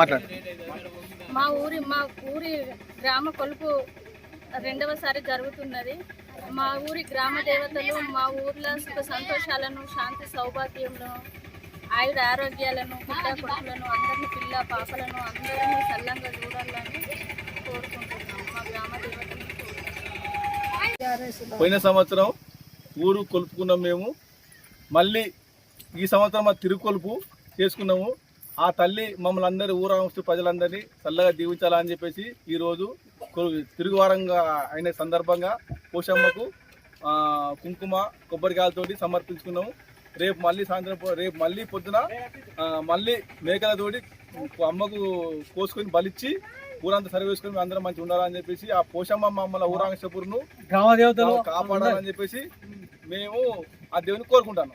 మాట్లాడు. మా ఊరి మా ఊరి గ్రామ కొలుపు రెండవసారి జరుగుతున్నది. మా ఊరి గ్రామ దేవతలు మా ఊర్లో సుఖ సంతోషాలను శాంతి సౌభాగ్యములను ఆయుర ఆరోగ్యాలను బిడ్డ కొడుకులను అందరిని పిల్ల పాపలను అందరినీ సల్లంగా చూడాలని కోరుకుంటున్నాం మా గ్రామ పోయిన సంవత్సరం ఊరు కొలుపుకున్నాం మేము. మళ్ళీ ఈ సంవత్సరం మా తిరుకొలుపు చేసుకున్నాము. ఆ తల్లి మమ్మల్ని అందరి ఊరాంశ ప్రజలందరినీ చల్లగా దీవించాలని చెప్పేసి ఈరోజు తిరుగువారంగా అయిన సందర్భంగా పోషమ్మకు ఆ, కుంకుమ కొబ్బరికాయలతోటి సమర్పించుకున్నాము. రేపు మళ్ళీ సాయంత్రం రేపు మళ్ళీ పొద్దున మళ్ళీ మేకలతోటి అమ్మకు కోసుకొని బలిచ్చి ఊరంతా సర్వ్ వేసుకొని అందరం మంచిగా ఉండాలని చెప్పేసి ఆ పోషమ్మ మమ్మల్ని ఊరాంశపురును గ్రామ దేవతలు కాపాడాలని చెప్పేసి మేము ఆ దేవుని కోరుకుంటాను.